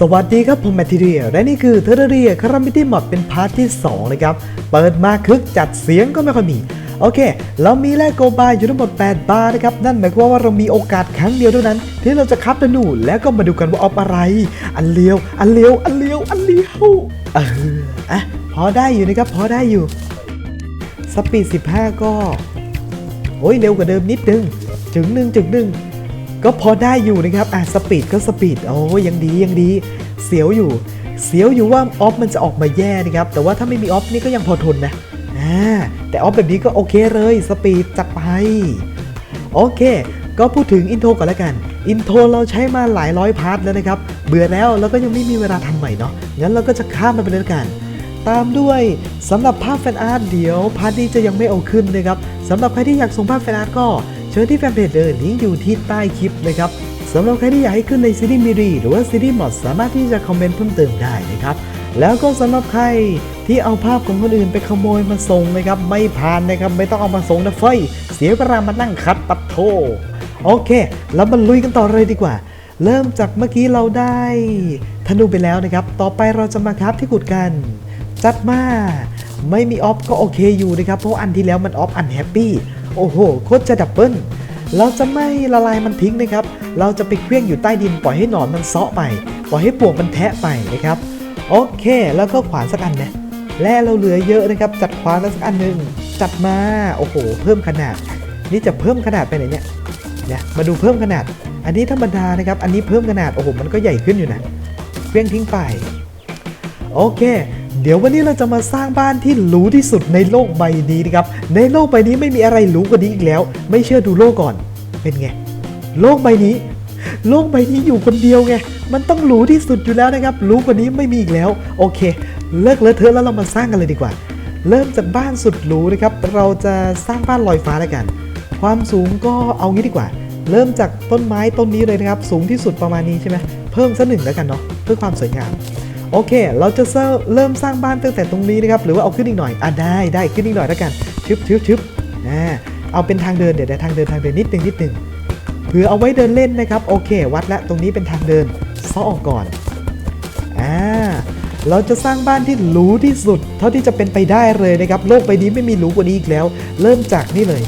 สวัสดีครับผมแมททีเรียและนี่คือเทอร์เรียคารามิตี้มอดเป็นพาร์ทที่2นะครับ เปิดมาคึกจัดเสียงก็ไม่ค่อยมี โอเค เรามีแลกโกบาอยู่ทั้งหมด 8 บาร์นะครับ นั่นหมายความว่าเรามีโอกาสครั้งเดียวเท่านั้น ที่เราจะคับธนูแล้วก็มาดูกันว่าออฟอะไร อันเลียว อันเลียว อันเลียว อันเลียวเอออะพอได้อยู่นะครับ พอได้อยู่ สปีด 15 ก็ โอ้ยเร็วกว่าเดิมนิดนึง จึงหนึ่งจึงหนึ่ง ก็พอได้อยู่นะครับอะสปีดก็สปีดโอ้ยยังดียังดีเสียวอยู่ เสียวอยู่ว่าออฟมันจะออกมาแย่นะครับแต่ว่าถ้าไม่มีออฟนี่ก็ยังพอทนนะอ่าแต่ออฟแบบนี้ก็โอเคเลยสปีดจัดไปโอเค ก็พูดถึงอินโทรก่อนแล้วกัน อินโทรเราใช้มาหลายร้อยพาร์ทแล้วนะครับ เบื่อแล้วแล้วก็ยังไม่มีเวลาทำใหม่เนาะงั้นเราก็จะข้ามมันไปเลยละกันตามด้วยสำหรับภาพแฟนอาร์ตเดี๋ยวพาร์ทนี้จะยังไม่เอาขึ้นนะครับสำหรับใครที่อยากส่งภาพแฟนอาร์ตก็ ชิญที่แฟนเพจเลยลิงก์อยู่ที่ใต้คลิปนะครับสำหรับใครที่อยากให้ขึ้นในซีรีส์มิรีหรือว่าซีรีส์มอดสามารถที่จะคอมเมนต์เพิ่มเติมได้นะครับแล้วก็สำหรับใครที่เอาภาพของคนอื่นไปขโมยมาส่งนะครับไม่ผ่านนะครับไม่ต้องเอามาส่งนะเฟ้ยเสียเวลามานั่งคัดปัดโทโอเค แล้วมาลุยกันต่อเลยดีกว่า เริ่มจากเมื่อกี้เราได้ธนูไปแล้วนะครับ ต่อไปเราจะมาครับที่ขุดกัน จัดมา ไม่มีออฟก็โอเคอยู่นะครับ เพราะอันที่แล้วมันออฟอันแฮปปี้ โอ้โหโคตรจะดับเบิลเราจะไม่ละลายมันทิ้งนะครับ เราจะไปเคลี้ยงอยู่ใต้ดินปล่อยให้หนอนมันเซาะไป ปล่อยให้ปวกมันแทะไปนะครับ โอเค แล้วก็ขวานสักอันนะแร่เราเหลือเยอะนะครับ จัดขวานสักอันหนึ่งจัดมา โอ้โห เพิ่มขนาด นี่จะเพิ่มขนาดไปไหนเนี่ยเนี่ย มาดูเพิ่มขนาด อันนี้ธรรมดานะครับ อันนี้เพิ่มขนาด โอ้โห มันก็ใหญ่ขึ้นอยู่นะเคลี้ยงทิ้งไป โอเค เดี๋ยววันนี้เราจะมาสร้างบ้านที่หรูที่สุดในโลกใบนี้นะครับ ในโลกใบนี้ไม่มีอะไรหรูกว่านี้อีกแล้ว ไม่เชื่อดูโลกก่อน เป็นไง โลกใบนี้ โลกใบนี้อยู่คนเดียวไง มันต้องหรูที่สุดอยู่แล้วนะครับ หรูกว่านี้ไม่มีอีกแล้ว โอเค เลิกเลอะเทอะแล้วเรามาสร้างกันเลยดีกว่า เริ่มจากบ้านสุดหรูนะครับ เราจะสร้างบ้านลอยฟ้าแล้วกัน ความสูงก็เอางี้ดีกว่า เริ่มจากต้นไม้ต้นนี้เลยนะครับ สูงที่สุดประมาณนี้ใช่ไหมเพิ่มสักหนึ่งแล้วกันเนาะ เพื่อความสวยงาม โอเค เราจะเริ่มสร้างบ้านตั้งแต่ตรงนี้นะครับ หรือว่าเอาขึ้นอีกหน่อย อะได้ได้ขึ้นอีกหน่อยแล้วกัน ชึบชึบชึบอ่า เอาเป็นทางเดิน เดี๋ยวเดี๋ยวทางเดินทางเดินนิดนึงนิดนึงเผื่อเอาไว้เดินเล่นนะครับ โอเค วัดแล้วตรงนี้เป็นทางเดินซ้อออกก่อน อ่า เราจะสร้างบ้านที่หรูที่สุด เท่าที่จะเป็นไปได้เลยนะครับ โลกใบนี้ไม่มีหรูกว่านี้อีกแล้ว เริ่มจากนี่เลย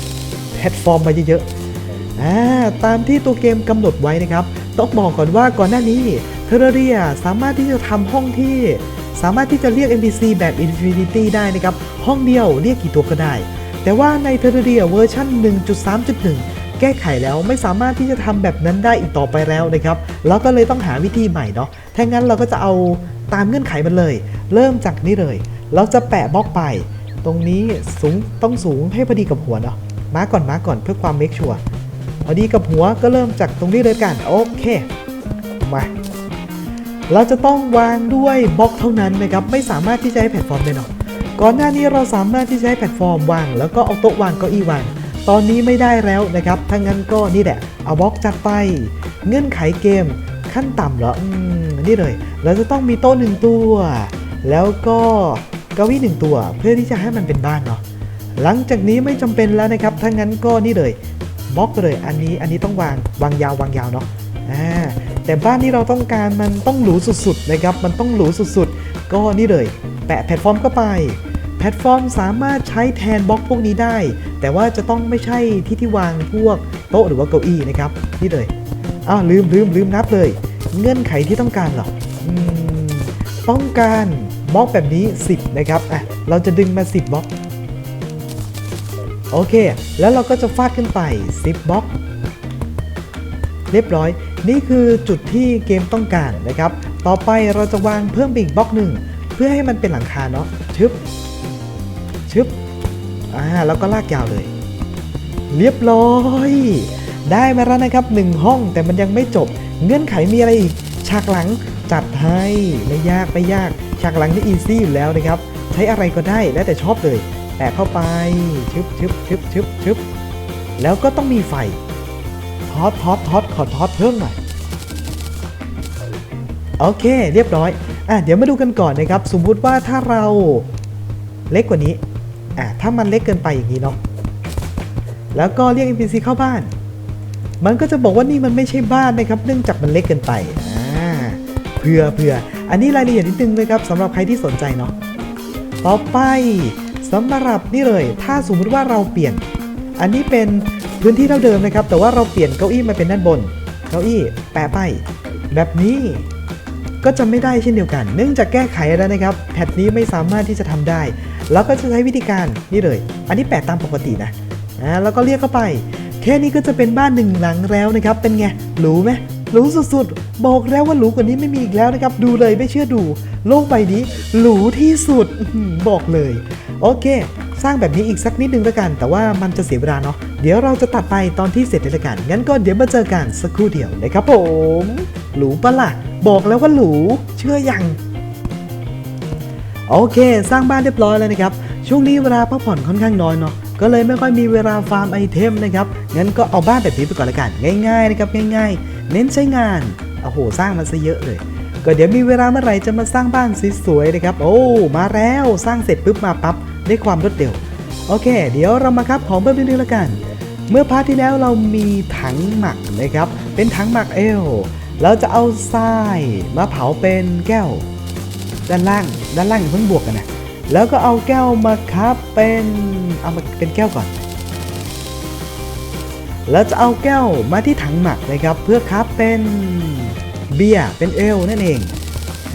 แพลตฟอร์มมาเยอะๆ อ่า ตามที่ตัวเกมกำหนดไว้นะครับ ต้องบอกก่อนว่าก่อนหน้านี้ เทอร์เรียสามารถที่จะทำห้องที่สามารถที่จะเรียก NPC แบบ Infinity ได้นะครับ ห้องเดียวเรียกกี่ตัวก็ได้ แต่ว่าในเทอร์เรียเวอร์ชัน1.3.1 แก้ไขแล้วไม่สามารถที่จะทำแบบนั้นได้อีกต่อไปแล้วนะครับเราก็เลยต้องหาวิธีใหม่เนาะถ้างั้นเราก็จะเอาตามเงื่อนไขมันเลย เริ่มจากนี้เลย เราจะแปะบล็อกไป ตรงนี้สูงต้องสูงให้พอดีกับหัวเนาะมาก่อนมาก่อนเพื่อความเมคชัวร์พอดีกับหัวก็เริ่มจากตรงนี้เลยกันโอเค เราจะต้องวางด้วยบล็อกเท่านั้นนะครับไม่สามารถที่จะให้แพลตฟอร์มได้เนาะก่อนหน้านี้เราสามารถที่จะให้แพลตฟอร์มวาง แล้วก็เอาโต๊ะวางเก้าอี้วาง ตอนนี้ไม่ได้แล้วนะครับถ้างั้นก็นี่แหละเอาบล็อกจัดไป เงื่อนไขเกมขั้นต่ำเหรออืมนี่เลย เราจะต้องมีโต๊ะหนึ่งตัว แล้วก็เก้าอี้หนึ่งตัว เพื่อที่จะให้มันเป็นบ้านเนาะหลังจากนี้ไม่จำเป็นแล้วนะครับถ้างั้นก็นี่เลยบล็อกเลยอันนี้อันนี้ต้องวางวางยาววางยาวเนาะอ่า แต่บ้านที่เราต้องการมันต้องหรูสุดๆนะครับ มันต้องหรูสุดๆ ก็นี่เลย แปะแพลตฟอร์มเข้าไป แพลตฟอร์มสามารถใช้แทนบล็อกพวกนี้ได้ แต่ว่าจะต้องไม่ใช่ที่ที่วางพวกโต๊ะหรือว่าเก้าอี้นะครับ นี่เลย อ้าวลืมลืมลืมนับเลย เงื่อนไขที่ต้องการหรอต้องการบล็อกแบบนี้ 10 นะครับ อะ เราจะดึงมา 10บล็อก โอเค แล้วเราก็จะฟาดขึ้นไป 10บล็อก เรียบร้อย นี่คือจุดที่เกมต้องการนะครับ ต่อไปเราจะวางเพิ่มอีกบล็อกหนึ่งเพื่อให้มันเป็นหลังคาเนาะชึบชึบอ่าแล้วก็ลากยาวเลย เรียบร้อย ได้มาแล้วนะครับหนึ่งห้องแต่มันยังไม่จบ เงื่อนไขมีอะไรอีกฉากหลังจัดให้ไม่ยากไม่ยากฉากหลังนี่อีซี่อยู่แล้วนะครับ ใช้อะไรก็ได้แล้วแต่ชอบเลยแปะเข้าไปชึบชึบชึบชึบชึบแล้วก็ต้องมีไฟ อดทอดทอดขอทอดเพิ่มหน่อยโอเค เรียบร้อยอะเดี๋ยวมาดูกันก่อนนะครับ สมมุติว่าถ้าเราเล็กกว่านี้อะถ้ามันเล็กเกินไปอย่างนี้เนาะแล้วก็เรียก NPC เข้าบ้าน มันก็จะบอกว่านี่มันไม่ใช่บ้านนะครับเนื่องจากมันเล็กเกินไปอ่าพื้ผื่อเผื่ออันนี้รายละเอียดนิดนึงนะครับสำหรับใครที่สนใจเนาะต่อไปสำหรับนี่เลย ถ้าสมมติว่าเราเปลี่ยน อันนี้เป็น พื้นที่เท่าเดิมนะครับ แต่ว่าเราเปลี่ยนเก้าอี้มาเป็นด้านบน เก้าอี้แปะไปแบบนี้ก็จะไม่ได้เช่นเดียวกัน เนื่องจากแก้ไขแล้วนะครับ แพทนี้ไม่สามารถที่จะทำได้ แล้วก็จะใช้วิธีการนี่เลย อันนี้แปะตามปกตินะอ่าแล้วก็เรียกเข้าไป แค่นี้ก็จะเป็นบ้านหนึ่งหลังแล้วนะครับ เป็นไงหรูไหมหรูสุดๆ บอกแล้วว่าหรูกว่านี้ไม่มีอีกแล้วนะครับ ดูเลยไม่เชื่อดู โลกใบนี้หรูที่สุดบอกเลย โอเค สร้างแบบนี้อีกสักนิดนึงแล้วกัน แต่ว่ามันจะเสียเวลาเนาะเดี๋ยวเราจะตัดไปตอนที่เสร็จเลยละกัน งั้นก็เดี๋ยวมาเจอกันสักครู่เดียวนะครับผมหรูปะล่ะบอกแล้วว่าหรูเชื่อยังโอเค สร้างบ้านเรียบร้อยแล้วนะครับ ช่วงนี้เวลาพักผ่อนค่อนข้างน้อยเนาะก็เลยไม่ค่อยมีเวลาฟาร์มไอเทมนะครับงั้นก็เอาบ้านแบบนี้ไปก่อนละกันง่ายๆนะครับง่าย ๆ เน้นใช้งานโอ้โหสร้างมาซะเยอะเลยก็เดี๋ยวมีเวลาเมื่อไหร่จะมาสร้างบ้านสวยๆนะครับ โอ้ มาแล้วสร้างเสร็จปุ๊บมาปั๊บ ได้ความรวดเร็ว โอเค เดี๋ยวเรามาครับของเพิ่มนิดนึงละกัน เมื่อพาร์ทที่แล้วเรามีถังหมักนะครับ เป็นถังหมักเอล เราจะเอาทรายมาเผาเป็นแก้ว ด้านล่าง ด้านล่างอย่าเพิ่งบวกกันนะ แล้วก็เอาแก้วมาครับเป็น เอามาเป็นแก้วก่อน แล้วจะเอาแก้วมาที่ถังหมักนะครับ เพื่อครับเป็นเบียร์เป็นเอลนั่นเอง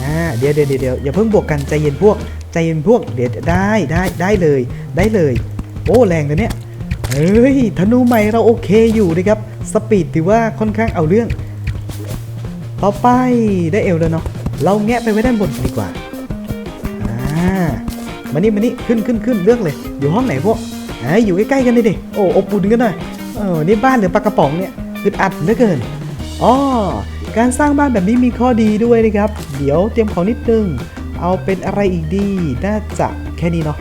อ่าเดี๋ยวเดี๋ยวเดี๋ยวอย่าเพิ่งบวกกันใจเย็นพวก ใจเย็นพวกเดี๋ยวได้ได้ได้เลยได้เลย โอ้แรงเลยเนี่ยเฮ้ยธนูใหม่เราโอเคอยู่นะครับสปีดถือว่าค่อนข้างเอาเรื่อง ต่อไปได้เอวแล้วเนาะเราแงะไปไว้ด้านบนดีกว่าอ่ามานี่มานี่ขึ้นขึ้นขึ้นเลือกเลย อยู่ห้องไหนพวกอ่าอยู่ใกล้ๆกันเลยดิโอ้อบอุ่นกันหน่อยเออนี่บ้านหรือปลากระป๋องเนี่ยอึดอัดเหลือเกินอ๋อการสร้างบ้านแบบนี้มีข้อดีด้วยนะครับ เดี๋ยวเตรียมของนิดนึง เอาเป็นอะไรอีกดี น่าจะแค่นี้เนาะ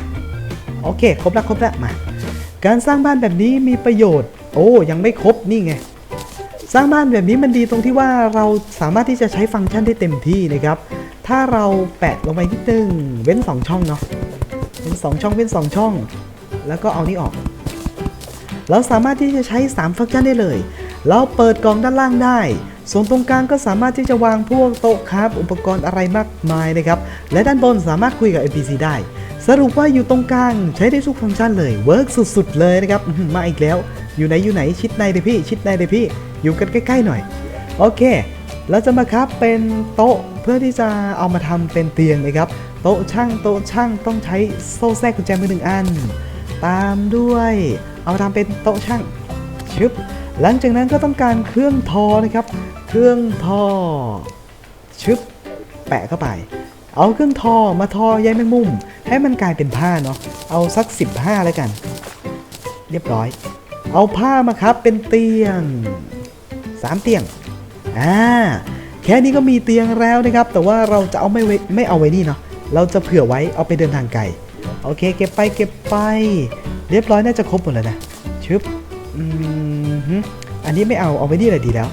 โอเค ครบแล้วครบแล้วมา การสร้างบ้านแบบนี้มีประโยชน์ โอ้ ยังไม่ครบนี่ไง สร้างบ้านแบบนี้มันดีตรงที่ว่าเราสามารถที่จะใช้ฟังก์ชันได้เต็มที่นะครับ ถ้าเราแปะลงไปนิดนึง เว้น 2 ช่องเนาะ เว้น 2 ช่องเว้น 2 ช่อง แล้วก็เอานี่ออก เราสามารถที่จะใช้ 3 ฟังก์ชันได้เลย เราเปิดกล่องด้านล่างได้ ส่วนตรงกลางก็สามารถที่จะวางพวกโต๊ะครับ อุปกรณ์อะไรมากมายนะครับ และด้านบนสามารถคุยกับ NPC ได้ สรุปว่าอยู่ตรงกลางใช้ได้ทุกฟังก์ชันเลยเวิร์กสุดๆ เลยนะครับมาอีกแล้ว อยู่ไหนอยู่ไหนชิดในเลยพี่ ชิดในเลยพี่ อยู่กันใกล้ๆหน่อย โอเคเราจะมาครับเป็นโต๊ะเพื่อที่จะเอามาทำเป็นเตียงนะครับ โต๊ะช่างโต๊ะช่างต้องใช้โซ่แทรกกุญแจมือหนึ่งอัน ตามด้วย เอามาทำเป็นโต๊ะช่างชึบ หลังจากนั้นก็ต้องการเครื่องทอนะครับ เครื่องทอชึบแปะเข้าไป เอาเครื่องทอมาทอใยแมงมุม ให้มันกลายเป็นผ้าเนาะเอาสัก 15 แล้วกัน เรียบร้อย เอาผ้ามาครับเป็นเตียง 3 เตียงอ่าแค่นี้ก็มีเตียงแล้วนะครับ แต่ว่าเราจะเอาไม่ไม่เอาไว้นี่เนาะเราจะเผื่อไว้เอาไปเดินทางไกลโอเค เก็บไปเก็บไป เรียบร้อยน่าจะครบหมดแล้วนะชึบอืม ฮึอันนี้ไม่เอาเอาไว้นี่เลยดีแล้ว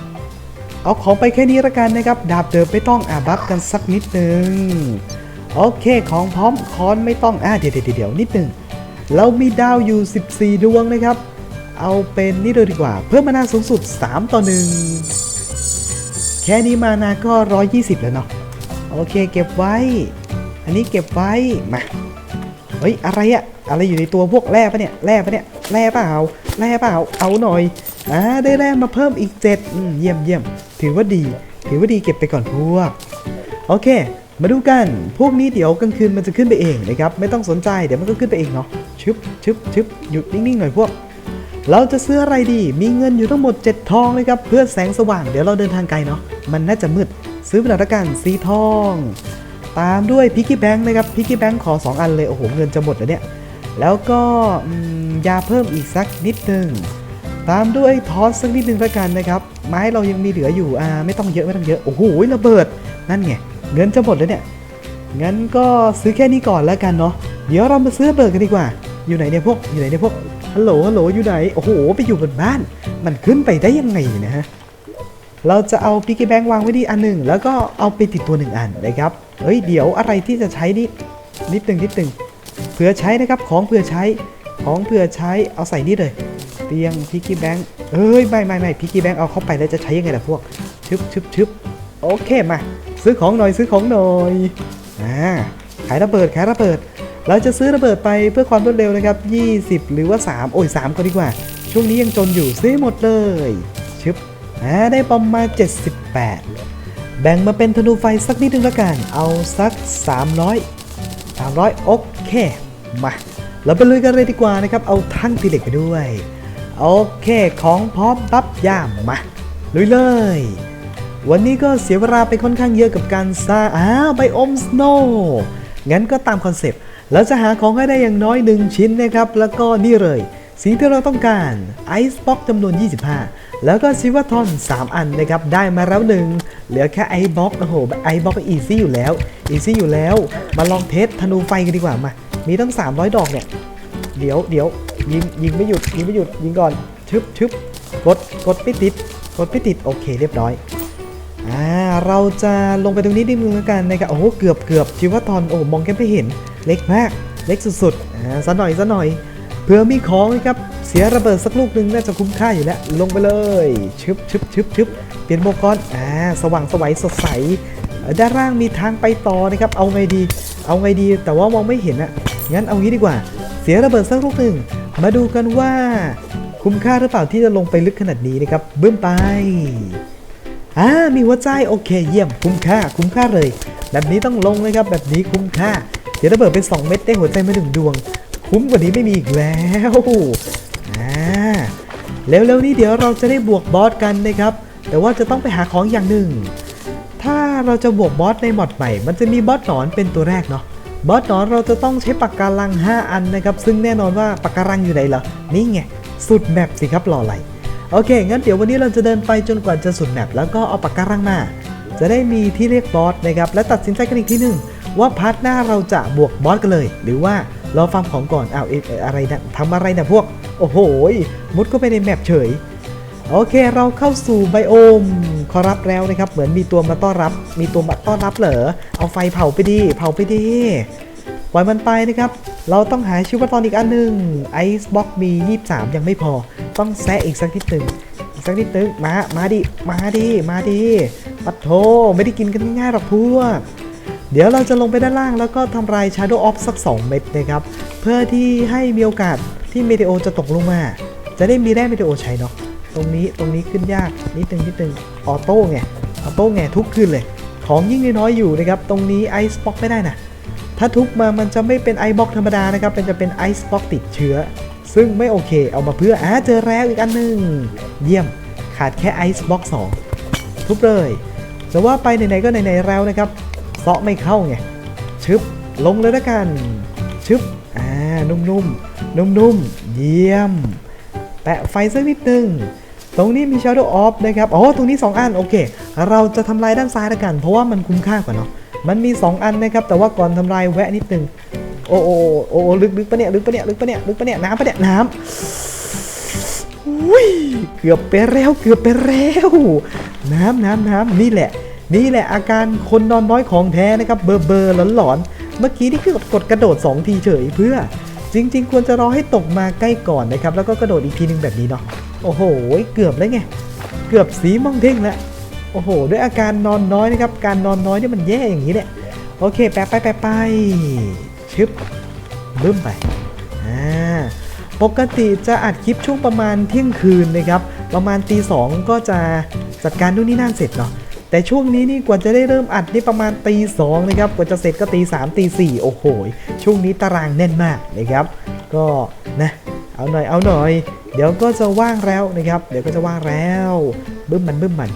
เอาของไปแค่นี้ละกันนะครับ ดาบเดิมไม่ต้องอาบัฟกันสักนิดนึง โอเคของพร้อมค้อนไม่ต้องอ่าเดี๋ยวเดี๋ยวเดี๋ยวนิดนึงเรามีดาวอยู่ 14 ดวงนะครับ เอาเป็นนี่เลยดีกว่า เพิ่มมานาสูงสุด 3 ต่อ 1 แค่นี้มานาก็ 120 แล้วเนาะโอเคเก็บไว้ อันนี้เก็บไว้มาเฮ้ยอะไรอะอะไรอยู่ในตัวพวกแร่ปะเนี่ยแร่ปะเนี่ยแร่เปล่าแร่เปล่าเอาหน่อย อ่าได้แร่มาเพิ่มอีก7อืมเยี่ยมเยี่ยมถือว่าดี ถือว่าดีเก็บไปก่อนพวก โอเค มาดูกัน พวกนี้เดี๋ยวกลางคืนมันจะขึ้นไปเองนะครับ ไม่ต้องสนใจเดี๋ยวมันก็ขึ้นไปเองเนาะชึบชึบชึบหยุดนิ่งๆหน่อยพวก เราจะซื้ออะไรดี มีเงินอยู่ทั้งหมด 7 ทองเลยครับเพื่อแสงสว่างเดี๋ยวเราเดินทางไกลเนาะมันน่าจะมืดซื้อไปหน่อยละกันสีทอง ตามด้วยพิกกี้แบงค์นะครับพิกกี้แบงค์ขอ 2 อันเลยโอ้โหเงินจะหมดแล้วเนี่ยแล้วก็ยาเพิ่มอีกสักนิดนึง ตามด้วยทอสสักนิดนึงละกันนะครับไม้เรายังมีเหลืออยู่อ่าไม่ต้องเยอะไม่ต้องเยอะโอ้โหระเบิดนั่นไงเงินจะหมดแล้วเนี่ยงั้นก็ซื้อแค่นี้ก่อนแล้วกันเนาะเดี๋ยวเรามาซื้อระเบิดกันดีกว่า อยู่ไหนเนี่ยพวกอยู่ไหนเนี่ยพวกฮัลโหลฮัลโหลอยู่ไหนโอ้โหไปอยู่บนบ้าน มันขึ้นไปได้ยังไงนะฮะเราจะเอาพิกเกแบงค์วางไว้ที่อันหนึ่งแล้วก็เอาไปติดตัวหนึ่งอันนะครับเฮ้ยเดี๋ยวอะไรที่จะใช้นี่นิดหนึ่งนิดหนึ่งเผื่อใช้นะครับของเผื่อใช้ของเผื่อใช้เอาใส่นี่เลย เตียงพิกกี้แบงค์เอ้ยไม่ไม่ไม่พิกกี้แบงค์เอาเข้าไปแล้วจะใช้ยังไงล่ะพวกชึบชึบชึบโอเคมาซื้อของหน่อยซื้อของหน่อยอ่าขายระเบิดขายระเบิด เราจะซื้อระเบิดไปเพื่อความรวดเร็วนะครับ 20 หรือว่า 3 โอ้ย3ก็ดีกว่า ช่วงนี้ยังจนอยู่ซื้อหมดเลยชึบอ่าได้บอมมา 78 แบ่งมาเป็นธนูไฟสักนิดนึงละกัน เอาสัก 300 300 โอเค มา เราไปลุยกันเลยดีกว่านะครับ เอาทั้งตีเหล็กไปด้วย โอเค ของพร้อมปั๊บย่ามมาลุยเลย วันนี้ก็เสียเวลาไปค่อนข้างเยอะกับการสร้างอ้าวไบโอมสโนว์งั้นก็ตามคอนเซปต์เราจะหาของให้ได้อย่างน้อย1ชิ้นนะครับ แล้วก็นี่เลยสิ่งที่เราต้องการไอซ์บ็อกจำนวน 25 แล้วก็ซิวทอน 3 อันนะครับ ได้มาแล้วหนึ่งเหลือแค่ไอบ็อกโอ้โหไอบ็อกอีซี่อยู่แล้วอีซี่อยู่แล้ว มาลองเทสธนูไฟกันดีกว่ามา มีตั้ง 300 ดอกเนี่ย เดี๋ยวเดี๋ยว ยิงยิงไม่หยุดยิงไม่หยุดยิงก่อนชึบชึบกดกดไม่ติดกดไม่ติดโอเคเรียบร้อยอ่าเราจะลงไปตรงนี้นิดนึงแล้วกันนะครับโอ้โหเกือบเกือบจิว่าตอนโอ้มองแค่ไม่เห็นเล็กมากเล็กสุดๆอ่าซะหน่อยซะหน่อยเผื่อมีของนะครับเสียระเบิดสักลูกหนึ่งน่าจะคุ้มค่าอยู่แล้วลงไปเลยชึบชึบชึบชึบเปลี่ยนโมกอนอ่าสว่างสวัยสดใสด้านล่างมีทางไปต่อนะครับเอาไงดี เอาไงดีแต่ว่ามองไม่เห็นอะงั้นเอางี้ดีกว่า เสียระเบิดสักลูกหนึ่ง มาดูกันว่า คุ้มค่าหรือเปล่าที่จะลงไปลึกขนาดนี้นะครับบึ้มไปอ่ามีหัวใจโอเคเยี่ยมคุ้มค่า คุ้มค่าเลย แบบนี้ต้องลงเลยครับ แบบนี้คุ้มค่า เดี๋ยวระเบิดเป็น 2 เม็ดได้หัวใจมาหนึ่งดวง คุ้มกว่านี้ไม่มีอีกแล้วอ่าเร็วๆนี้เดี๋ยวเราจะได้บวกบอสกันนะครับ แต่ว่าจะต้องไปหาของอย่างหนึ่ง ถ้าเราจะบวกบอสในมอดใหม่ มันจะมีบอสหนอนเป็นตัวแรกเนาะ บอสหนอนเราจะต้องใช้ปากการัง 5 อันนะครับ ซึ่งแน่นอนว่าปากการังอยู่ไหนเหรอ นี่ไง สุดแมปสิครับรออะไร โอเค งั้นเดี๋ยววันนี้เราจะเดินไปจนกว่าจะสุดแมปแล้วก็เอาปากการังมา จะได้มีที่เรียกบอสนะครับ และตัดสินใจกันอีกทีหนึ่งว่าพาร์ทหน้าเราจะบวกบอสกันเลย หรือว่ารอฟาร์มของก่อนอ้าวเอ๊ะเอ๊ะอะไรนะทำอะไรนะพวก โอ้โห มุดเข้าไปในแมปเฉย โอเคเราเข้าสู่ไบโอมขอรับแล้วนะครับ เหมือนมีตัวมาต้อนรับ มีตัวมาต้อนรับเหรอเอาไฟเผาไปดีเผาไปดีปล่อยมันไปนะครับ เราต้องหาชิวตอนอีกอันหนึ่งไอซ์บ็อกมี 23 ยังไม่พอ ต้องแซะอีกสักนิดหนึ่งอีกสักนิดหนึ่งมา มาดิ มาดิ มาดิปัดโทไม่ได้กินกันง่ายๆหรอกพวก เดี๋ยวเราจะลงไปด้านล่างแล้วก็ทำลาย Shadow of สัก 2 เม็ดนะครับ เพื่อที่ให้มีโอกาสที่เมเทโอจะตกลงมา จะได้มีแร่เมเทโอใช้เนาะ ตรงนี้ตรงนี้ขึ้นยากนิดนึงนิดนึงออโต้ไงออโต้ไงทุบขึ้นเลย ของยิ่งน้อยอยู่นะครับ ตรงนี้ไอซ์บ็อกไม่ได้นะ ถ้าทุบมามันจะไม่เป็นไอบ็อกธรรมดานะครับมันจะเป็นไอซ์บ็อกติดเชื้อ ซึ่งไม่โอเค เอามาเพื่ออ่าเจอแล้วอีกอันหนึ่งเยี่ยมขาดแค่ไอซ์บ็อกสองทุบเลยจะว่าไปไหนๆก็ไหนๆแล้วนะครับเซาะไม่เข้าไงชึบลงเลยละกันชึบอ่านุ่มๆนุ่มๆเยี่ยม ปะไฟสักนิดนึง ตรงนี้มี Shadow of นะครับอ๋อตรงนี้ 2 อัน โอเค เราจะทำลายด้านซ้ายละกัน เพราะว่ามันคุ้มค่ากว่าเนาะมันมี 2 อันนะครับ แต่ว่าก่อนทำลายแวะนิดนึง โอ้โอ้โอ้ลึกลึกปะเนี่ย ลึกปะเนี่ย ลึกปะเนี่ย ลึกปะเนี่ย น้ำปะเนี่ย น้ำอุ้ย เกือบไปแล้ว เกือบไปแล้ว น้ำน้ำน้ำนี่แหละ นี่แหละอาการคนนอนน้อยของแท้นะครับ เบอร์เบอร์หลอนหลอน เมื่อกี้นี่คือกดกระโดด 2 ทีเฉยเพื่อ จริง ๆ ควรจะรอให้ตกมาใกล้ก่อนนะครับ แล้วก็กระโดดอีกทีหนึงแบบนี้เนาะโอ้โห เกือบแล้วไง เกือบสีมองเท่งแล้วโอ้โห ด้วยอาการนอนน้อยนะครับ การนอนน้อยเนี่ยมันแย่อย่างนี้เนี่ยโอเคแปะไปแปไปชึบบึ้มไปอ่าปกติจะอัดคลิปช่วงประมาณเที่ยงคืนนะครับ ประมาณตีสองก็จะจัดการนู่นนี่นั่นเสร็จเนาะ แต่ช่วงนี้นี่กว่าจะได้เริ่มอัดนี่ประมาณตีสองนะครับกว่าจะเสร็จก็ตีสามตีสี่โอ้โห ช่วงนี้ตารางแน่นมากนะครับ ก็นะเอาหน่อยเอาหน่อย เดี๋ยวก็จะว่างแล้วนะครับ เดี๋ยวก็จะว่างแล้วบึ้มมันบึ้มมัน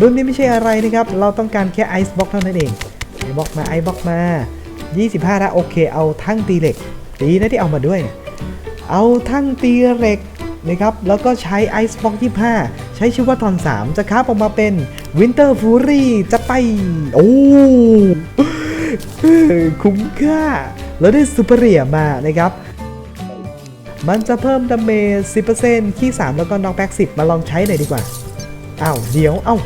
บึ้มนี่ไม่ใช่อะไรนะครับ เราต้องการแค่ไอซ์บ็อกเท่านั้นเองไอซ์บ็อกมาไอซ์บ็อกมา 25แล้วโอเค เอาทั้งตีเหล็กตีนะที่เอามาด้วย เอาทั้งตีเหล็ก นะครับแล้วก็ใช้ไอซ์บ็อก25 ใช้ชื่อว่าทอน 3 จะคราฟออกมาเป็นวินเตอร์ฟูรี่จะไป โอ้คุ้มค่า แล้วได้ซูเปอร์เรียมานะครับ มันจะเพิ่มดาเมจ 10%ขี้ 3 แล้วก็น็อกแบ็ก10 มาลองใช้หน่อยดีกว่าอ้าวเดี๋ยว เอ้า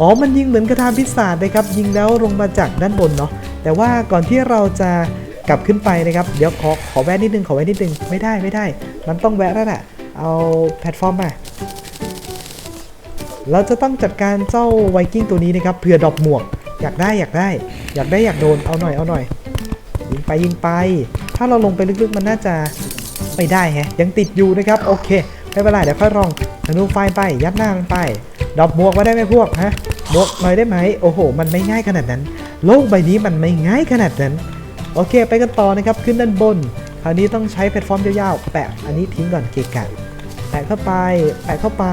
อ๋อ มันยิงเหมือนกระทาพิศาจนะครับ ยิงแล้วลงมาจากด้านบนเนาะ แต่ว่าก่อนที่เราจะกลับขึ้นไปนะครับ เดี๋ยวขอขอแวะนิดนึง ขอแวะนิดนึง ไม่ได้ไม่ได้ มันต้องแวะแล้วแหละ เอาแพลตฟอร์มมาเราจะต้องจัดการเจ้าไวกิ้งตัวนี้นะครับเพื่อดรอปหมวก อยากได้อยากได้ อยากได้อยากโดนเอาหน่อยเอาหน่อย ยิงไปยิงไป ถ้าเราลงไปลึกๆมันน่าจะไม่ได้แฮะยังติดอยู่นะครับ โอเคไม่เป็นไรเดี๋ยวค่อยลองธนูไฟไปยัดหน้ามันไปดอกหมวกมาได้ไหมพวกฮะหมวกหน่อยได้ไหมโอ้โห มันไม่ง่ายขนาดนั้น โลกใบนี้มันไม่ง่ายขนาดนั้น โอเค ไปกันต่อนะครับขึ้นด้านบนคราวนี้ต้องใช้แพลตฟอร์มยาวๆแปะอันนี้ทิ้งก่อนเกะกะ แปะเข้าไป แปะเข้าไป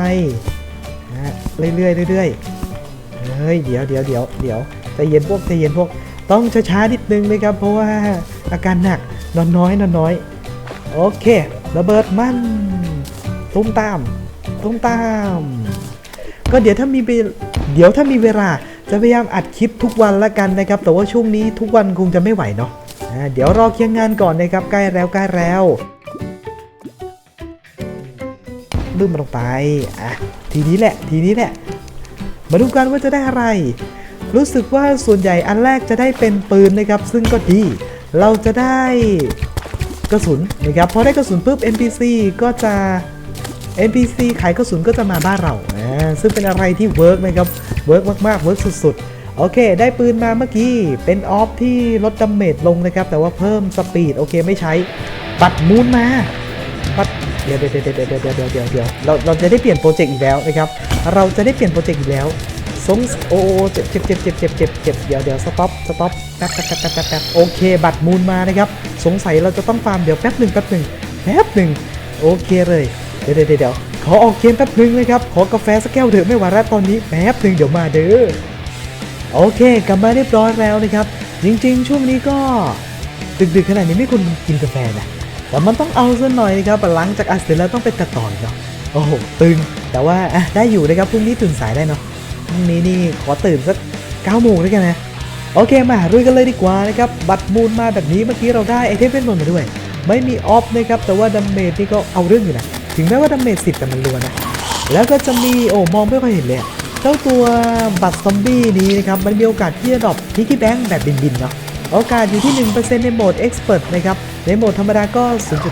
นะฮะเรื่อยๆเรื่อยๆเฮ้ยเดี๋ยวเดี๋ยวเดี๋ยวเดี๋ยวใจเย็นพวกใจเย็นพวก ต้องช้าๆนิดนึงนะครับ เพราะว่าอาการหนักนอนน้อยนอนน้อย โอเคระเบิดมันตุ้มตามตุ้มตาม ก็เดี๋ยวถ้ามีเวเดี๋ยวถ้ามีเวลาจะพยายามอัดคลิปทุกวันละกันนะครับ แต่ว่าช่วงนี้ทุกวันคงจะไม่ไหวเนาะเดี๋ยวรอเคลียร์งานก่อนนะครับใกล้แล้วใกล้แล้ว ลืมมันลงไป อะ ทีนี้แหละ ทีนี้แหละ มาดูกันว่าจะได้อะไร รู้สึกว่าส่วนใหญ่อันแรกจะได้เป็นปืนนะครับ ซึ่งก็ดี เราจะได้กระสุนนะครับ พอได้กระสุนปุ๊บ NPC ก็จะ NPC ขายกระสุนก็จะมาบ้านเราซึ่งเป็นอะไรที่เวิร์กนะครับ เวิร์กมากๆ เวิร์กสุดๆ โอเค ได้ปืนมาเมื่อกี้ เป็นออฟที่ลดดาเมจลงนะครับ แต่ว่าเพิ่มสปีด โอเค ไม่ใช้ ปัดมูนมา ปัด เดี๋ยวเดี๋ยวเดี๋ยวเดี๋ยวเดี๋ยวเดี๋ยวเดี๋ยวเดี๋ยวเราเราจะได้เปลี่ยนโปรเจกต์อีกแล้วนะครับ เราจะได้เปลี่ยนโปรเจกต์อีกแล้วสงโอ้โอเจ็บเจ็บเจ็บเจ็บเจ็บเจ็บเจ็บเดี๋ยวเดี๋ยวสต็อปสต็อปแป๊บแป๊บแป๊บแป๊บแป๊บแป๊บโอเค บัตรมูลมานะครับ สงสัยเราจะต้องฟาร์มเดี๋ยวแป๊บหนึ่งแป๊บหนึ่งแป๊บหนึ่งโอเคเลย เดี๋ยวเดี๋ยวเดี๋ยวขอออกเกมแป๊บหนึ่งนะครับ ขอกาแฟสักแก้วเถอะไม่ไหวแล้วตอนนี้แป๊บหนึ่งเดี๋ยวมาเด้อโอเค กลับมาเรียบร้อยแล้วนะครับ จริง ๆ ช่วงนี้ก็ดึกๆขนาดนี้ไม่ควรกินกาแฟนะ แต่มันต้องเอาซะหน่อยนะครับหลังจากอัดเสร็จแล้วต้องไปตัดต่ออีกเนาะโอ้โหตึง แต่ว่าอะได้อยู่นะครับพรุ่งนี้ตื่นสายได้เนาะพรุ่งนี้นี่ขอตื่นสัก9ก้าโมงด้วยกันนะโอเคมารุยกันเลยดีกว่านะครับบัตรมูลมาแบบนี้เมื่อกี้เราได้ไอเทมเป็นมนมาด้วย ไม่มีออฟนะครับแต่ว่าดัมเมจนี่ก็เอาเรื่องอยู่นะถึงแม้ว่าดัมเมจสิบแต่มันรัวนะแล้วก็จะมีโอ้มองไม่ค่อยเห็นเลยเจ้าตัวบัตรซอมบี้นี้นะครับมันมีโอกาสที่จะดรอปพิกกี้แบงค์แบบบินๆเนาะโอกาสอยู่ที่ 1%ในโหมด Expert นะครับ ในโหมดธรรมดาก็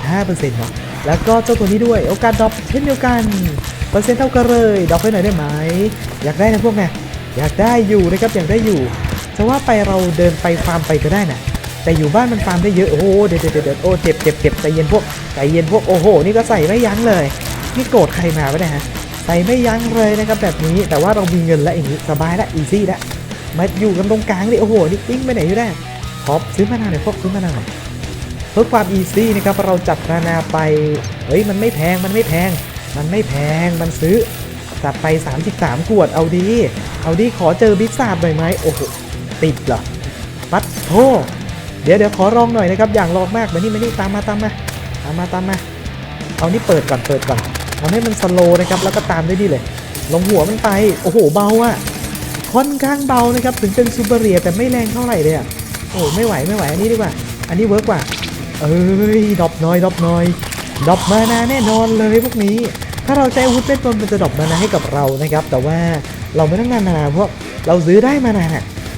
0.5%เนาะแล้วก็เจ้าตัวนี้ด้วยโอกาสดรอปเช่นเดียวกันเปอร์เซ็นต์เท่ากันเลยดรอปไปหน่อยได้ไหม อยากได้นะพวกไงอยากได้อยู่นะครับอยากได้อยู่จะว่าไปเราเดินไปฟาร์มไปก็ได้นะแต่อยู่บ้านมันฟาร์มได้เยอะโอ้โหเดี๋ยวเดี๋ยวเดี๋ยวโอ้เจ็บเจ็บเจ็บใจเย็นพวกใจเย็นพวกโอ้โหนี่ก็ใส่ไม่ยั้งเลยนี่โกรธใครมาปะเนี่ยฮะใส่ไม่ยั้งเลยนะครับแบบนี้แต่ว่าเรามีเงินแล้วอย่างนี้สบายละอีซี่ละมาอยู่กันตรงกลางดิโอ้โหนี่วิ่งไปไหนอยู่ได้ขอซื้อมานาหน่อยพวกซื้อมานาหน่อย เพื่อความอีซี่นะครับเราจัดมานาไปเฮ้ยมันไม่แพงมันไม่แพง มันไม่แพงมันซื้อจัดไป 33 ขวดเอาดี เอาดีขอเจอบิซซ่าหน่อยไหมโอ้โหติดเหรอปัดโทเดี๋ยวเดี๋ยวขอลองหน่อยนะครับอย่างลองมากมานี่มานี่ตามมาตามมาตามมาตามมาเอานี่เปิดก่อนเปิดก่อนทำให้มันสโลนะครับแล้วก็ตามด้ดีเลย ลงหัวมันไปโอ้โหเบาอะค่อนข้างเบานะครับถึงเป็นซูเปอร์เรียแต่ไม่แรงเท่าไหร่เลยอะโอ้ไม่ไหวไม่ไหวอันนี้ดีกว่า อันนี้เวิร์กกว่า เอ้ยดรอปน้อยดรอปน้อยดรอปมานาแน่นอนเลยพวกนี้ ถ้าเราใช้อาวุธเป็นต้นมันจะดรอปมานาให้กับเรานะครับ แต่ว่าเราไม่ต้องนานาพวกเราซื้อได้มานา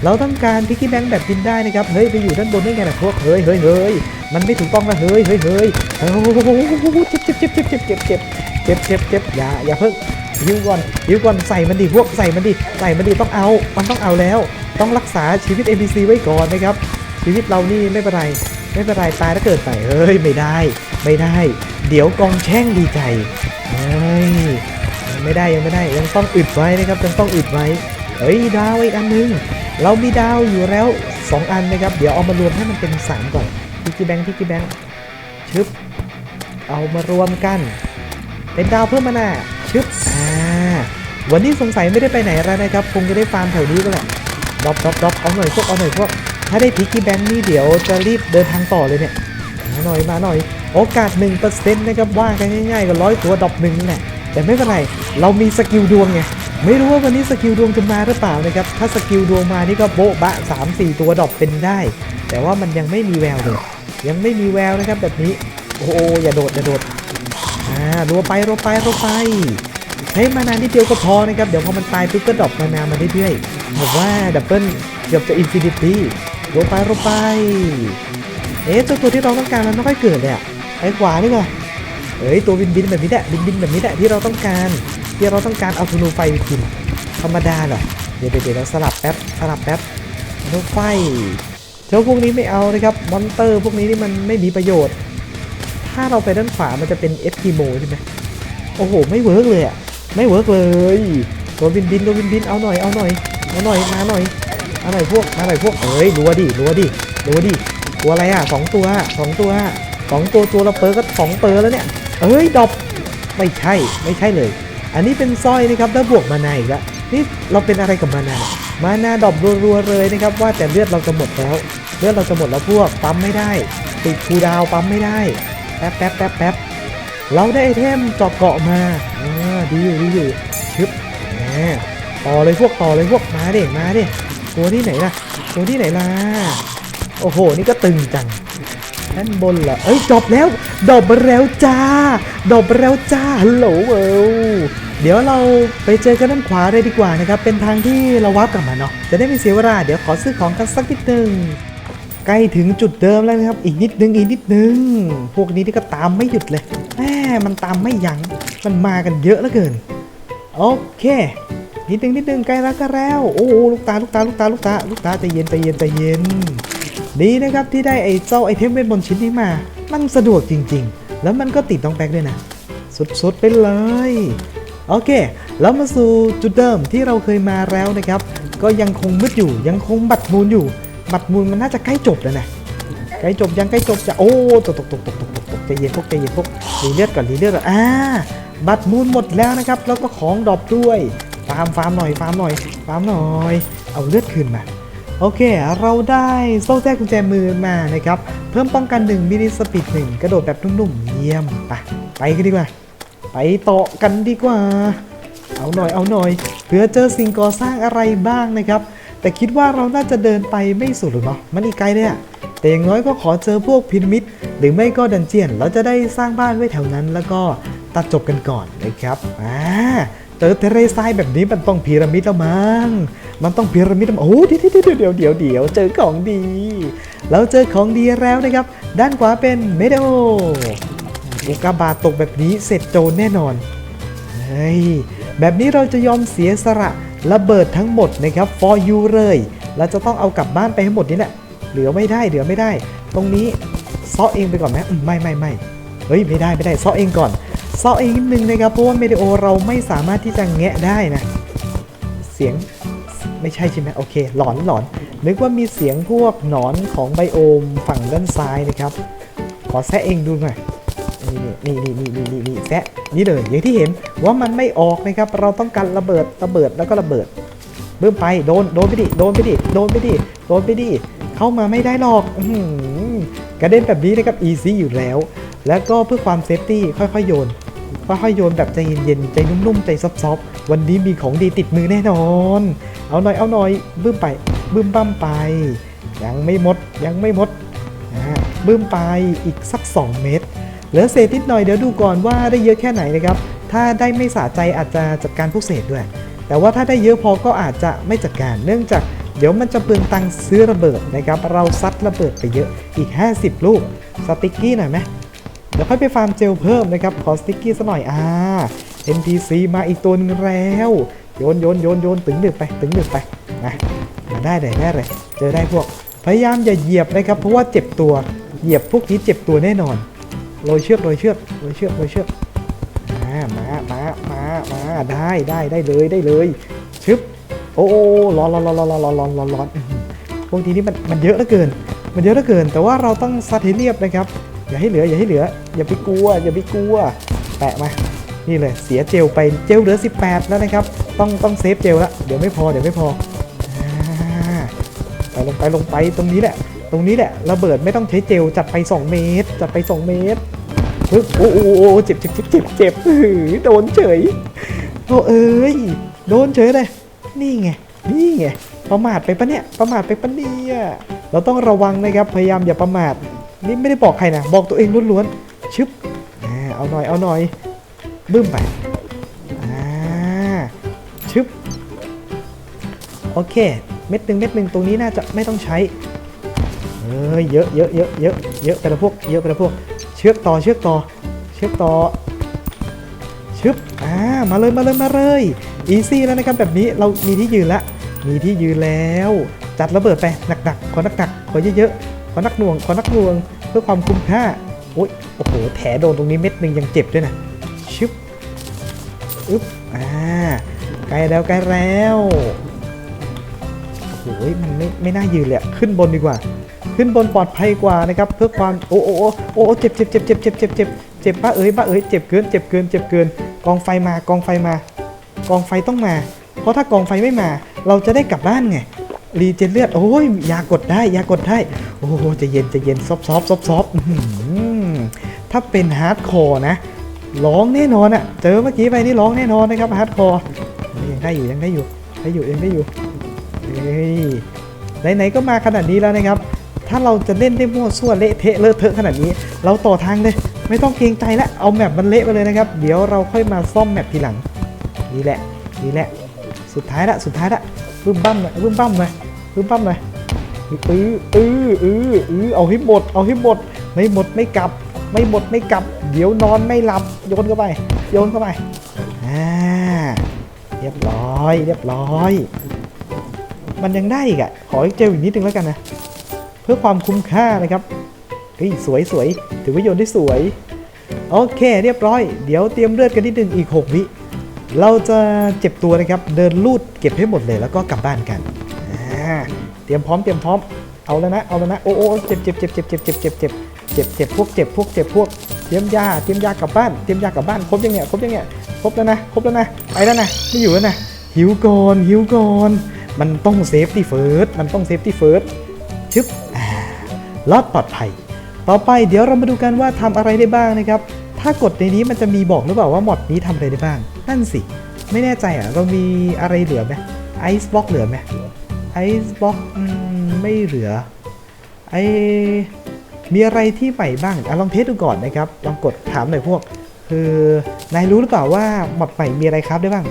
เราต้องการพิกกี้แบงค์แบบบินได้นะครับเฮ้ยไปอยู่ด้านบนได้ไงล่ะพวกเฮ้ยเฮ้ยเฮ้ยมันไม่ถูกต้องนะเฮ้ยเฮ้ยเฮ้ยโอ้โหเจ็บเจ็บเจ็บเจ็บเจ็บเจ็บเจ็บเจ็บเจ็บเจ็บอย่าอย่าเพิ่งยิวก่อนยิวก่อนใส่มันดิพวกใส่มันดิใส่มันดิต้องเอามันต้องเอาแล้ว ต้องรักษาชีวิต NPC ไว้ก่อนนะครับชีวิตเรานี่ไม่เป็นไร ไม่เป็นไรตายถ้าเกิดไปเฮ้ยไม่ได้ ไม่ได้ เดี๋ยวกองแช่งดีใจเฮ้ยยังไม่ได้ยังไม่ได้ยังต้องอึดไว้นะครับยังต้องอึดไว้เฮ้ยดาวอีกอันนึง เรามีดาวอยู่แล้ว 2 อันนะครับ เดี๋ยวเอามารวมให้มันเป็น 3 ก่อนพิกกี้แบงค์พิกกี้แบงค์ชึบเอามารวมกัน เป็นดาวเพิ่มมาหน่ะชึบอ่าวันนี้สงสัยไม่ได้ไปไหนแล้วนะครับ คงจะได้ฟาร์มแถวนี้ก็แหละดรอปดรอปดรอปเอาหน่อยพวกเอาหน่อยพวก ถ้าได้พิกกี้แบงค์นี่เดี๋ยวจะรีบเดินทางต่อเลยเนี่ย มาหน่อยมาหน่อย โอกาส1%นะครับว่ากันง่ายๆก็ร้อยตัวดอปหนึ่งนี่แหละแต่ไม่เป็นไร เรามีสกิลดวงไง ไม่รู้ว่าวันนี้สกิลดวงจะมาหรือเปล่านะครับ ถ้าสกิลดวงมานี่ก็โบ๊ะบะ 3 4 ตัวดอปเป็นได้ แต่ว่ามันยังไม่มีแววเลย ยังไม่มีแววนะครับแบบนี้ โอ้โอย่าโดดอย่าโดด อ่ารัวไปรัวไปรัวไปใช้มานานนิดเดียวก็พอนะครับ เดี๋ยวพอมันตายปุ๊บก็ดรอปมานามาเรื่อยๆผมว่าดับเบิลเกือบจะอินฟินิตี้ รัวไปรัวไป เอ๊ะเจ้าตัวที่เราต้องการมันไม่ค่อยเกิดเลยอะไปขวาดีกว่าเอ้ยตัวบินบินแบบนี้แหละบินบินแบบนี้แหละที่เราต้องการที่เราต้องการเอาธนูไฟไปกินธรรมดาเหรอเดี๋ยวเดี๋ยวเดี๋ยวเราสลับแป๊บสลับแป๊บรถไฟเจ้าพวกนี้ไม่เอานะครับมอนเตอร์พวกนี้นี่มันไม่มีประโยชน์ ถ้าเราไปด้านขวามันจะเป็นเอสกิโมใช่ไหมโอ้โหไม่เวิร์กเลยอะไม่เวิร์กเลยโดนบินบินโดนบินบินเอาหน่อยเอาหน่อยเอาหน่อยมาหน่อย อาหน่อยพวกมาหน่อยพวกเอ้ยรัวดิรัวดิรัวดิตัวอะไรอะสองตัวสองตัวสองตัวตัวละเปอร์ก็สองเปอร์แล้วเนี่ยเอ้ยดอปไม่ใช่ไม่ใช่เลย อันนี้เป็นสร้อยนะครับแล้วบวกมานาอีกล้วนี่เราเป็นอะไรกับมานายมานาดอปรัวๆเลยนะครับ ว่าแต่เลือดเราจะหมดแล้วเลือดเราจะหมดแล้วพวกปั๊มไม่ได้ติดคูดาวปั๊มไม่ได้แป๊บแป๊บแป๊บแป๊บเราได้ไอเทมจาะเกาะมาอ่าดีอยู่ดีอยู่ชึบแหมต่อเลยพวกต่อเลยพวกมาดิมาดิ ตัวที่ไหนล่ะตัวที่ไหนล่ะ โอ้โห นี่ก็ตึงจังด้านบนเหรอเอ้ยจบแล้วดบแล้วจ้าดบแล้วจ้าฮัลโหลเออเดี๋ยวเราไปเจอกันด้านขวาเลยดีกว่านะครับ เป็นทางที่เราวับกลับมาเนาะ จะได้ไม่เสียเวลา เดี๋ยวขอซื้อของกันสักนิดนึง ใกล้ถึงจุดเดิมแล้วนะครับ อีกนิดนึง อีกนิดนึง พวกนี้ที่ก็ตามไม่หยุดเลยแหมมันตามไม่ยัง้ง มันมากันเยอะเหลือเกิน โอเค นิดนึงนิดนึงใกล้แล้วก็แล้ว โอ้ลูกตาลูกตาลูกตาลูกตาลูกตาใจเย็นใจเย็นใจเย็นดีนะครับที่ได้ไอ้เจ้าไอเทมเวทมนต์ชิ้นนี้มา มันสะดวกจริง ๆ แล้วมันก็ติดต้องแป๊กด้วยนะ สุดๆไปเลยโอเค แล้วมาสู่จุดเดิมที่เราเคยมาแล้วนะครับ ก็ยังคงมืดอยู่ยังคงบัตรมูลอยู่บัตรมูลมันน่าจะใกล้จบแล้วนะใกล้จบยังใกล้จบจะโอ้ตกตกตกตกตกตกตกใจเย็นพวกใจเย็นพวกรีเลือดก่อนรีเลือดก่อนอ่าบัตรมูลหมดแล้วนะครับ แล้วก็ของดรอปด้วย ร์มฟาร์มหน่อยฟาร์มหน่อยฟาร์มหน่อย เอาเลือดคืนมาโอเค เราได้โซ่แท้กุญแจมือมานะครับ เพิ่มป้องกัน1มินิสปีด1กระโดดแบบนุ่มๆ เยี่ยมไปไปกันดีกว่า ไปต่อกันดีกว่า เอาหน่อยเอาหน่อยเผื่อเจอสิ่งก่อสร้างอะไรบ้างนะครับ แต่คิดว่าเราน่าจะเดินไปไม่สุดหรอกเนาะมันอีกไกลเลยอะแต่อย่างน้อยก็ขอเจอพวกพีระมิดหรือไม่ก็ดันเจียน เราจะได้สร้างบ้านไว้แถวนั้น แล้วก็ตัดจบกันก่อนนะครับอ่า เจอทะเลทรายแบบนี้มันต้องพีระมิดแล้วมั้ง มันต้องพีระมิดมั้งโอ้เดี๋ยวเดี๋ยวเดี๋ยวเดี๋ยวเดี๋ยวเจอของดี เราเจอของดีแล้วนะครับ ด้านขวาเป็นเมเดโออุกกาบาตตกแบบนี้เสร็จโจรแน่นอน เฮ้ย แบบนี้เราจะยอมเสียสละระเบิดทั้งหมดนะครับ for you เลย เราจะต้องเอากลับบ้านไปให้หมดนี่แหละ เหลือไม่ได้ เหลือไม่ได้ ตรงนี้ซ้อเองไปก่อนไหมอืมไม่ไม่ไม่เฮ้ยไม่ได้ไม่ได้ซ้อเองก่อน ซ้อเองนิดนึงนะครับ เพราะว่าเมดิโอเราไม่สามารถที่จะแงะได้นะ เสียงไม่ใช่ใช่ไหมโอเค หลอนหลอน นึกว่ามีเสียงพวกหนอนของไบโอมฝั่งด้านซ้ายนะครับ ขอแซะเองดูหน่อยนี่นี่นี่นี่นี่นี่แซะนี่เลยอย่างที่เห็นว่ามันไม่ออกนะครับ เราต้องการระเบิดระเบิดแล้วก็ระเบิดเบิ่มไปโดนโดนไปดิโดนไปดิโดนไปดิโดนไปดิเข้ามาไม่ได้หรอกอกระเด็นแบบนี้นะครับอีซี่อยู่แล้ว แล้วก็เพื่อความเซฟตี้ค่อยๆโยน ค่อยๆโยนแบบใจเย็นๆ ใจนุ่มๆ ใจซอฟๆ วันนี้มีของดีติดมือแน่นอน เอาหน่อยเอาหน่อยบึ้มไปบึ้มบั้มไป ยังไม่หมดยังไม่หมดอ่าบึ้มไปอีกสัก 2 เมตรเหลือเศษนิดหน่อยเดี๋ยวดูก่อนว่าได้เยอะแค่ไหนนะครับถ้าได้ไม่สะใจอาจจะจัดการพวกเศษด้วย แต่ว่าถ้าได้เยอะพอก็อาจจะไม่จัดการเนื่องจากเดี๋ยวมันจะเปลืองตังค์ซื้อระเบิดนะครับ เราซัดระเบิดไปเยอะอีก 50 ลูก สติ๊กกี้หน่อยไหม เดี๋ยวค่อยไปฟาร์มเจลเพิ่มนะครับ ขอสติ๊กกี้สักหน่อยอ่า NPC มาอีกตัวนึงแล้ว โยนโยนโยนโยนตึงดึกไปตึงดึกไปนะได้เลยได้เลยเจอได้พวก พยายามอย่าเหยียบนะครับ เพราะว่าเจ็บตัวเหยียบพวกนี้เจ็บตัวแน่นอนโรยเชือกโรยเชือกโรยเชือกโรยเชือกมามามามามาได้ได้ได้เลยได้เลยชึบโอ้โอ้ร้อนร้อนร้อนร้อนร้อนร้อนร้อนร้อนอื้อหือพวกทีนี้มันมันเยอะเหลือเกิน มันเยอะเหลือเกิน แต่ว่าเราต้องซัดให้เรียบนะครับ อย่าให้เหลืออย่าให้เหลือ อย่าไปกลัว อย่าไปกลัว แปะมานี่เลยเสียเจลไปเจลเหลือ 18 แล้วนะครับ ต้องต้องเซฟเจลละเดี๋ยวไม่พอเดี๋ยวไม่พอไปลงไปลงไปตรงนี้แหละ ตรงนี้แหละระเบิดไม่ต้องใช้เจลจัดไป 2 เมตร จัดไป 2 เมตรปึ๊บโอ้โหโอ้เจ็บเจ็บเจ็บเจ็บเจ็บอื้อหือโดนเฉยโอ้เอ้ยโดนเฉยเลยนี่ไงนี่ไงประมาทไปปะเนี่ยประมาทไปปะเนี่ยเราต้องระวังนะครับพยายามอย่าประมาท นี่ไม่ได้บอกใครนะ บอกตัวเองล้วนๆ ชึบเอาหน่อย เอาหน่อย บึ้มไปชึบ โอเค เม็ดหนึ่งเม็ดหนึ่งตรงนี้น่าจะไม่ต้องใช้ เอ้ยเยอะเยอะเยอะเยอะเยอะไปละพวก เยอะไปละพวก เชือกต่อ เชือกต่อ เชือกต่อ ชึบ อ่า มาเลย มาเลย มาเลย อีซี่แล้วนะครับแบบนี้ เรามีที่ยืนละ มีที่ยืนแล้ว จัดระเบิดไป หนักๆ ขอหนักๆ ขอเยอะๆ ขอนักหน่วง ขอนักหน่วง พื่อความคุ้มค่าโอ้ยโอ้โหแถโดนตรงนี้เม็ดหนึ่งยังเจ็บด้วยนะชึบอึ๊บอ่าใกล้แล้วใกล้แล้วโอ้ยมันไม่ไม่น่ายืนเลยขึ้นบนดีกว่า ขึ้นบนปลอดภัยกว่านะครับ เพื่อความโอ้โอ้โอ้โอ้โอ้เจ็บเจ็บเจ็บเจ็บเจ็บเจ็บเจ็บเจ็บป้าเอ้ยป้าเอ้ยเจ็บเกินเจ็บเกินเจ็บเกิน กองไฟมากองไฟมา กองไฟต้องมา เพราะถ้ากองไฟไม่มา เราจะได้กลับบ้านไง รีเจนเลือด โอ้ยยากดได้ยากดได้ โอ้โหจะเย็นจะเย็นซอฟซอฟซอฟซอฟถ้าเป็นฮาร์ดคอร์นะร้องแน่นอนอะเจอเมื่อกี้ไปนี่ร้องแน่นอนนะครับฮาร์ดคอร์ยังได้อยู่ยังได้อยู่ได้อยู่ยังได้อยู่เฮ้ยไหนๆก็มาขนาดนี้แล้วนะครับ ถ้าเราจะเล่นได้มั่วซั่วเละเทะเลอะเทอะขนาดนี้ เราต่อทางเลย ไม่ต้องเกรงใจแล้วเอาแมปมันเละไปเลยนะครับ เดี๋ยวเราค่อยมาซ่อมแมปทีหลังนี่แหละนี่แหละ สุดท้ายละสุดท้ายละบึ้มบั้มเลยบึ้มบั้มเลย บึ้มบั้มเลยอื้ออื้ออื้ออื้อเอาให้หมด เอาให้หมด ไม่หมดไม่กลับ ไม่หมดไม่กลับ เดี๋ยวนอนไม่หลับ โยนเข้าไป โยนเข้าไป อ่า เรียบร้อย เรียบร้อย มันยังได้อีกอะขอเจลอีกนิดนึงแล้วกันนะ เพื่อความคุ้มค่านะครับ เฮ้ย สวยสวยถือว่าโยนได้สวย โอเค เรียบร้อย เดี๋ยวเตรียมเลือดกันนิดนึงอีก 6 วิ เราจะเจ็บตัวนะครับ เดินลูดเก็บให้หมดเลยแล้วก็กลับบ้านกัน อ่าเตรียมพร้อมเตรียมพร้อมเอาแล้วนะเอาแล้วนะโอ้โอ้เจ็บเจ็บเจ็บเจ็บเจ็บเจ็บเจ็บเจ็บเจ็บเจ็บพวกเจ็บพวกเจ็บพวกเตรียมยาเตรียมยากลับบ้านเตรียมยากลับบ้านครบยังเนี่ยครบยังเนี่ยครบแล้วนะครบแล้วนะไปแล้วนะไม่อยู่แล้วนะหิวก่อนหิวก่อนมันต้องเซฟตี้เฟิร์สมันต้องเซฟตี้เฟิร์สชึบอ่ารอดปลอดภัย ต่อไปเดี๋ยวเรามาดูกันว่าทำอะไรได้บ้างนะครับ ถ้ากดในนี้มันจะมีบอกหรือเปล่าว่าหมดนี้ทำอะไรได้บ้าง นั่นสิ ไม่แน่ใจอะเรามีอะไรเหลือไหมไอซ์บล็อกเหลือไหม ไอซ์บล็อกไม่เหลือไอมีอะไรที่ใหม่บ้างอลองเทสดูก่อนนะครับ ลองกดถามหน่อยพวก คือนายรู้หรือเปล่าว่าหมอดใหม่มีอะไรครับได้บ้าง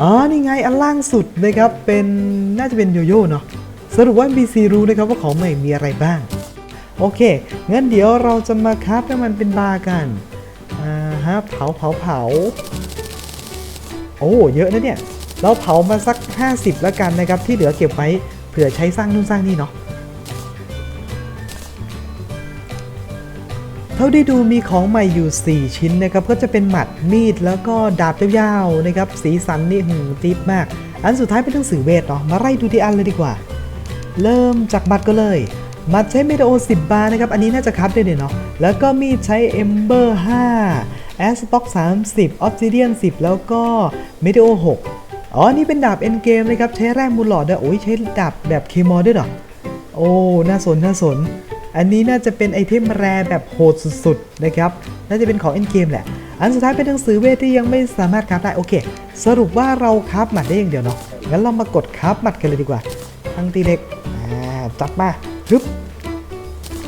อ๋อ นี่ไงอันล่างสุดนะครับ เป็นน่าจะเป็นโยโย่เนาะ สรุปว่า NPC รู้นะครับว่าของใหม่มีอะไรบ้าง โอเค งั้นเดี๋ยวเราจะมาคราฟให้มันเป็นบาร์กัน อ่าฮะ เผาเผาเผา โอ้ เยอะนะเนี่ย เราเผามาสัก 50 แล้วกันนะครับ ที่เหลือเก็บไว้เผื่อใช้สร้างนู่นสร้างนี่เนาะเท่าที่ดูมีของใหม่อยู่ 4 ชิ้นนะครับก็จะเป็นหมัดมีดแล้วก็ดาบยาวๆนะครับสีสันนี่หืมจี๊ดมาก อันสุดท้ายเป็นหนังสือเวทเนาะมาไล่ดูทีอันเลยดีกว่า เริ่มจากบัตรก็เลยบัตรใช้เมดโอ10 บาร์นะครับ อันนี้น่าจะคับได้เลยเนาะ แล้วก็มีดใช้ Ember 5 a s b o x 30 Obsidian 10 แล้วก็เมดโอ6 อ๋อ นี่เป็นดาบ End Game นะครับ ใช้แร่มูลหลอดด้วยโอ้ยใช้ดาบแบบเคมอด้วยหรอ โอ้ น่าสน น่าสน อันนี้น่าจะเป็นไอเทมแรแบบโหดสุดๆ นะครับ น่าจะเป็นของ End Game แหละ อันสุดท้ายเป็นหนังสือเวทที่ยังไม่สามารถคราฟได้ โอเค สรุปว่าเราคราฟหมัดได้อย่างเดียวเนาะ งั้นเรามากดคราฟหมัดกันเลยดีกว่า ทั้งตีเล็ก อ่า จับมาฮึบ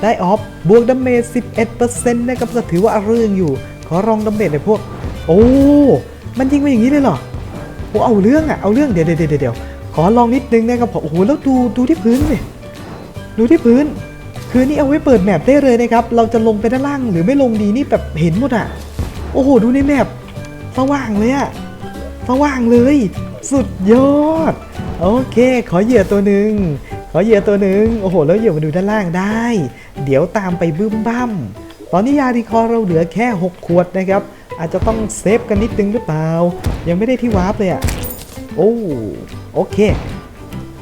ได้ออฟ บวกดาเมจ 11%นะครับก็ถือว่าเรื่องอยู่ ขอลองดาเมจหน่อยพวก โอ้ มันยิงมาอย่างนี้เลยเหรอ อ้เอาเรื่องอะเอาเรื่องเดี๋ยวเดี๋ยวเดี๋ยวขอลองนิดนึงนะครับผมโอ้โหแล้วดูดูที่พื้นสิดูที่พื้น คือนี่เอาไว้เปิดแมปได้เลยนะครับ เราจะลงไปด้านล่างหรือไม่ลงดีนี่แบบเห็นหมดอะโอ้โหดูในแมปสว่างเลยอะสว่างเลย สุดยอด โอเค ขอเหยื่อตัวหนึ่งขอเหยื่อตัวหนึ่งโอ้โห แล้วเหยื่อมาดูด้านล่างได้ เดี๋ยวตามไปบึ้มบ้ามตอนนี้ยาดีคอเราเหลือแค่ 6 ขวดนะครับ อาจจะต้องเซฟกันนิดนึงหรือเปล่า ยังไม่ได้ที่วาร์ปเลยอะโอ้โอเค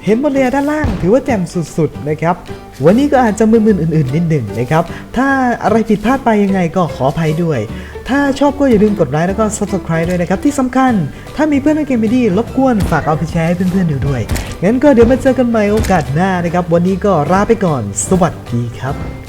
เห็นบนเรือด้านล่างถือว่าแจ่มสุดๆนะครับ วันนี้ก็อาจจะมึนๆอื่นๆนิดหนึ่งนะครับ ถ้าอะไรผิดพลาดไปยังไงก็ขออภัยด้วย ถ้าชอบก็อย่าลืมกดไลค์แล้วก็ subscribe ด้วยนะครับ ที่สำคัญ ถ้ามีเพื่อนเล่นเกมไม่ดีรบกวนฝากเอาไปแชร์ให้เพื่อนๆดูด้วย งั้นก็เดี๋ยวมาเจอกันใหม่โอกาสหน้านะครับ วันนี้ก็ลาไปก่อน สวัสดีครับ